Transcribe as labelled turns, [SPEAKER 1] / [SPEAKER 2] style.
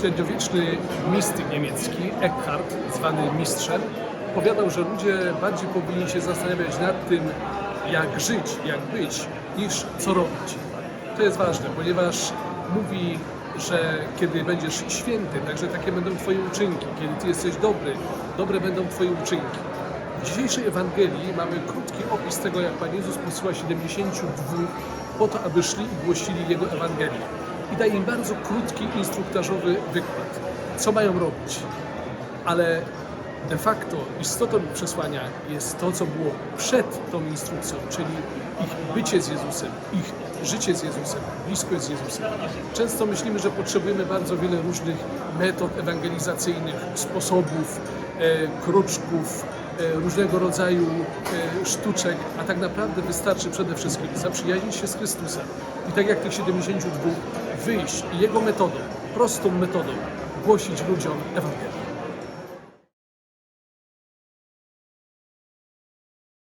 [SPEAKER 1] średniowieczny mistyk niemiecki, Eckhart, zwany mistrzem, powiadał, że ludzie bardziej powinni się zastanawiać nad tym, jak żyć, jak być, niż co robić. To jest ważne, ponieważ mówi, że kiedy będziesz święty, także takie będą Twoje uczynki. Kiedy Ty jesteś dobry, dobre będą Twoje uczynki. W dzisiejszej Ewangelii mamy krótki opis tego, jak Pan Jezus posyła 72 po to, aby szli i głosili Jego Ewangelię. I daje im bardzo krótki, instruktażowy wykład, co mają robić. Ale de facto istotą przesłania jest to, co było przed tą instrukcją, czyli ich bycie z Jezusem, ich życie z Jezusem, bliskość z Jezusem. Często myślimy, że potrzebujemy bardzo wiele różnych metod ewangelizacyjnych, sposobów, e, kruczków, e, różnego rodzaju e, sztuczek, a tak naprawdę wystarczy przede wszystkim zaprzyjaźnić się z Chrystusem i tak jak tych 72 wyjść Jego metodą, prostą metodą głosić ludziom Ewangelię.